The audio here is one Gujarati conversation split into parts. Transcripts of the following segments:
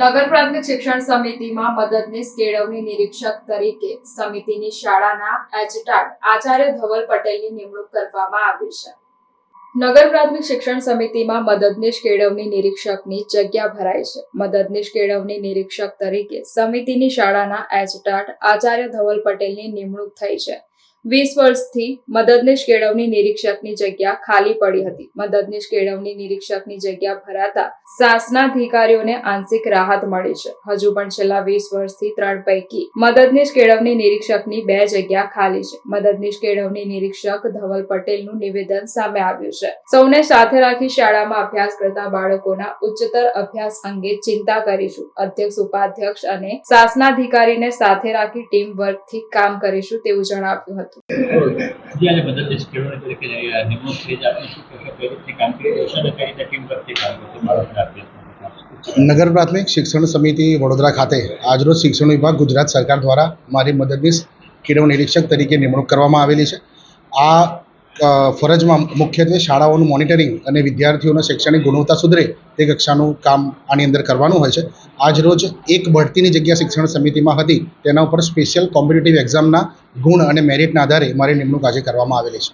નગર પ્રાથમિક શિક્ષણ સમિતિમાં મદદનીશ કેળવણી નિરીક્ષક તરીકે સમિતિની શાળાના એચટાટ આચાર્ય ધવલ પટેલની નિમણૂક કરવામાં આવી છે. નગર પ્રાથમિક શિક્ષણ સમિતિમાં મદદનીશ કેળવણી નિરીક્ષકની જગ્યા ભરાઈ છે. મદદનીશ કેળવણી નિરીક્ષક તરીકે સમિતિની શાળાના એચટાટ આચાર્ય ધવલ પટેલની નિમણૂક થઈ છે. વીસ વર્ષથી મદદનીશ કેળવણી નિરીક્ષકની જગ્યા ખાલી પડી હતી. મદદનીશ કેળવણી નિરીક્ષકની જગ્યા ભરાતા શાસનાધિકારીઓને આંશિક રાહત મળી છે. હજુ પણ છેલ્લા વીસ વર્ષથી ત્રણ પૈકી મદદનીશ કેળવણી નિરીક્ષકની બે જગ્યા ખાલી છે. મદદનીશ કેળવણી નિરીક્ષક ધવલ પટેલનું નિવેદન સામે આવ્યું છે. સૌને સાથે રાખી શાળામાં અભ્યાસ કરતા બાળકોના ઉચ્ચતર અભ્યાસ અંગે ચિંતા કરીશું. અધ્યક્ષ, ઉપાધ્યક્ષ અને શાસનાધિકારીને સાથે રાખી ટીમ વર્કથી કામ કરીશું તેવું જણાવ્યું હતું. બાળકોના અભ્યાસમાં નગર પ્રાથમિક શિક્ષણ સમિતિ વડોદરા ખાતે આજરોજ શિક્ષણ વિભાગ ગુજરાત સરકાર દ્વારા મારી મદદનીશ કેળવ નિરીક્ષક તરીકે નિમણૂક કરવામાં આવેલી છે. આ ફરજમાં મુખ્યત્વે શાળાઓનું મોનિટરિંગ અને વિદ્યાર્થીઓના શૈક્ષણિક ગુણવત્તા સુધરે તે કક્ષાનું કામ આની અંદર કરવાનું હોય છે. આજરોજ એક બઢતીની જગ્યા શિક્ષણ સમિતિમાં હતી. તેના ઉપર સ્પેશિયલ કોમ્પિટિટિવ એક્ઝામના ગુણ અને મેરિટના આધારે મારી નિમણૂક આજે કરવામાં આવેલી છે?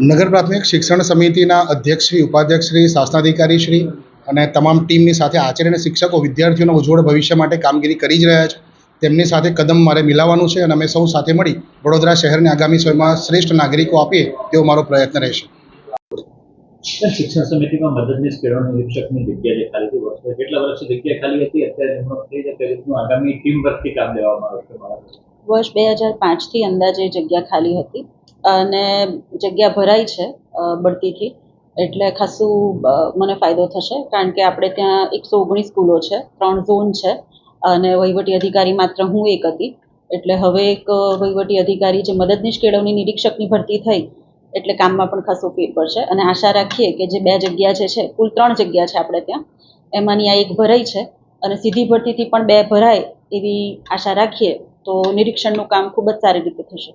નગર પ્રાથમિક શિક્ષણ સમિતિના અધ્યક્ષ શ્રી ઉપાધ્યક્ષ શ્રી શાસનાધિકારી શ્રી અને તમામ ટીમની સાથે આચાર્ય અને શિક્ષકો વિદ્યાર્થીઓના ઉજ્જવળ ભવિષ્ય માટે કામગીરી કરી જ રહ્યા છે. તેમની સાથે કદમ મારે મિલાવવાનું છે અને અમે સૌ સાથે મળી વડોદરા શહેરને આગામી સમયમાં શ્રેષ્ઠ નાગરિકો આપીએ તેવો મારો પ્રયત્ન રહેશે. શિક્ષણ સમિતિમાં મદદનીશ ખેડૂત નિરીક્ષકની જગ્યા જે ખાલી હતી કેટલા વર્ષથી જગ્યા ખાલી હતી? અત્યારે નિમણૂક થઈ છે કઈ રીતનું આગામી ટીમ વર્કથી કામ લેવામાં આવશે વર્ષ બે હજાર પાંચથી અંદાજે જગ્યા ખાલી હતી અને જગ્યા ભરાઈ છે બઢતીથી. એટલે ખાસું મને ફાયદો થશે. કારણ કે આપણે ત્યાં એકસો ઓગણીસ સ્કૂલો છે ત્રણ ઝોન છે. અને વહીવટી અધિકારી માત્ર હું એક હતી. એટલે હવે એક વહીવટી અધિકારી જે મદદનીશ કેળવણી નિરીક્ષકની ભરતી થઈ, એટલે કામમાં પણ ખાસો ફેર પડશે. અને આશા રાખીએ કે જે બે જગ્યા જે છે, કુલ ત્રણ જગ્યા છે આપણે ત્યાં એમાંની આ એક ભરાઈ છે અને સીધી ભરતીથી પણ બે ભરાય એવી આશા રાખીએ, તો નિરીક્ષણનું કામ ખૂબ જ સારી રીતે થશે.